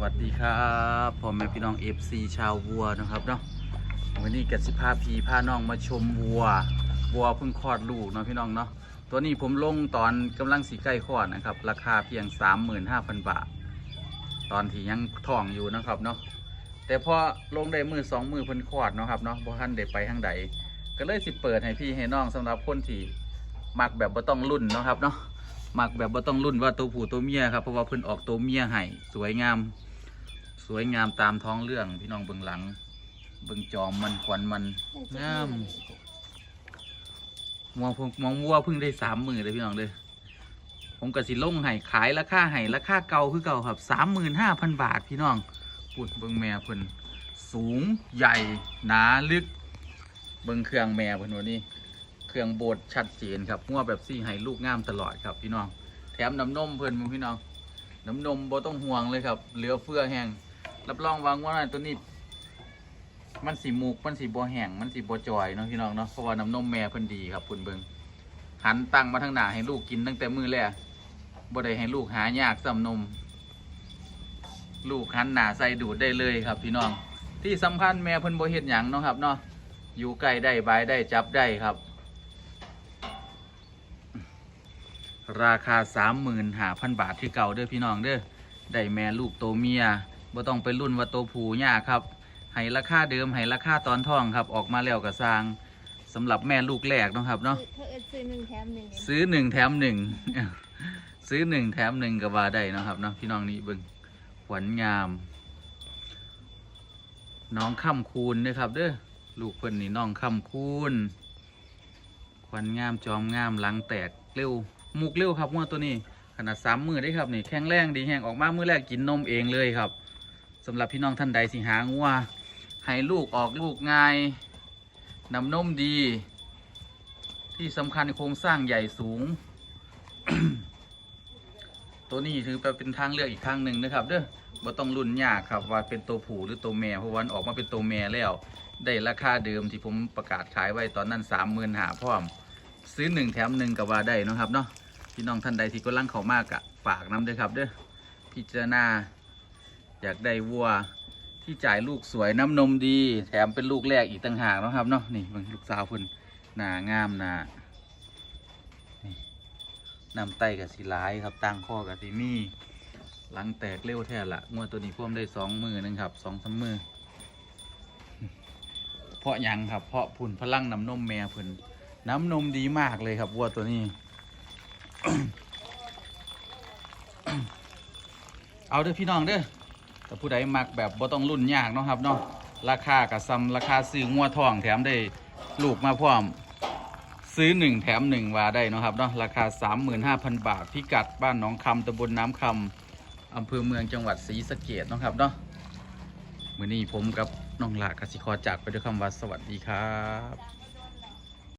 วัสดีครับพ่อแม่พี่น้อง FC ชาววัวนะครับเนาะวันนี้กัสิพาพีพาน้องมาชมวัว วัวเพิ่งคลอดลูกเนาะพี่น้องเนาะตัวนี้ผมลงตอนกำลังสีใกล้คลอดนะครับ ราคาเพียง 35,000 บาท ตอนที่ยังท้องอยู่นะครับเนาะแต่พอลงได้มือสองมือเพิ่นคลอดเนาะครับเนาะบ่ทันได้ไปทางใดก็เลยสิเปิดให้พี่ให้น้องสำหรับคนที่มักแบบบ่ต้องรุ่นเนาะครับเนาะ มักแบบว่าต้องรุ่นว่าตัวผู้ตัวเมียครับเพราะว่าเพิ่นออกตัวเมียให้สวยงาม สวยงามตามท้องเรื่องพี่น้องเบิ่งหลัง เบิ่งจอมมันขวัญมันงามมองมองวัวเพิ่งได้สามหมื่นเลยพี่น้องเลยผมกสิลงให้ขายราคาให้ราคาเก่าคือเก่าครับสามหมื่นห้าพันบาทพี่น้องปุดเบิ่งแม่เพิ่นสูงใหญ่หนาลึก เบิ่งเครื่องแม่เพิ่นวันนี้ เครื่องโบดชัดเจนครับงัวแบบซี่ให้ลูกงามตลอดครับพี่น้อง แถมน้ำนมเพิ่นมึงพี่น้อง น้ำนมบ่ต้องห่วงเลยครับ เหลือเฟือแห้งรับรองวางว่าตัวนี้ มันสีมูกมันสีบ่แห้งมันสีบ่จอยเนาะพี่น้องเนาะเพราะว่าน้ำนมแม่เพิ่นดีครับคุณเบิงหันตั้งมาทางหน้าให้ลูกกินตั้งแต่มือแรกบ่ได้ให้ลูกหายากซ้ำนม ลูกหันหน้าใส่ดูดได้เลยครับ พี่น้อง ที่สำคัญแม่เพิ่นบ่เฮ็ดหยังเนาะครับเนาะอยู่ใกล้ได้บายได้จับได้ครับ ราคาสามหมื่นหาพันบาทที่เก่าเด้อพี่น้องเด้อได้แม่ลูกโตเมียบ่ต้องไปรุ่นว่าโตผูยากครับให้ราคาเดิมให้ราคาตอนท่องครับออกมาแล้วก็สร้างสำหรับแม่ลูกแรกเนาะครับเนาะเธอเอิ้นซื้อหนึ่งแถมหนึ่งซื้อหนึ่งแถมหนึ่งซื้อหนึ่งแถมหนึ่งก็ว่าได้เนาะครับเนาะพี่น้องนี่เบิ่งขวัญงาม น้องค่ำคูณเด้อครับเด้อลูกเพิ่นนี่น้องค่ำคูณขวัญงามจอมงามหลังแตกเร็ว มุกเร็วครับงวตัวนี้ขนาดสามมือได้ครับนี่แข็งแรงดีแห้งออกมามือแรกกินนมเองเลยครับสำหรับพี่น้องท่านใดสิหางัวให้ลูกออกลูกง่ายนำนมดี ที่สำคัญโครงสร้างใหญ่สูง ตัวนี้ถือไปเป็นทางเลือกอีกทางหนึ่งนะครับ เด้อบ่ต้องรุ่นยากครับว่าเป็นตัวผู้หรือตัวแม่เพราะวันออกมาเป็นตัวแม่แล้ว ได้ราคาเดิมที่ผมประกาศขายไว้ตอนนั้นสามหมื่นหาพร้อม ซื้อหนึ่งแถมหนึ่งกับว่าได้นะครับเนาะ พี่น้องท่านใดที่กำลังเข้ามากอะฝากน้ำด้วยครับเด้อพิจารณา อยากได้วัวที่จ่ายลูกสวยน้ำนมดี แถมเป็นลูกแรกอีกต่างหากนะครับเนาะนี่เบิ่งลูกสาวพิ่นหน้างามหน้านี่น้ำไตกับสีร้ายครับตั้งข้อกับสีมีหลังแตกเร็วแท้ละงวดตัวนี้พ่วมได้สองมือหนึงครับสองสามมือเพาะยังครับเพาะพุ่นพลังน้ำนมแม่พิ่นน้ำนมดีมากเลยครับวัวตัวนี้ เอาเด้อพี่น้องเด้อแต่ผู้ใดมักแบบบ่ต้องรุ่นยากเนาะครับเนาะราคากับซ้ำราคาซื้องัวทองแถมได้ลูกมาพร้อม ซื้อหนึ่งแถมหนึ่งว่าได้เนาะครับเนาะราคา 35,000 บาทพิกัดบ้านหนองคำตำบลน้ำคำอำเภอเมืองจังหวัดศรีสะเกดนาะครับเนาะมื้อนี้ผมกับน้องหลากสิขอจากไปด้วยคำว่าสวัสดีครับ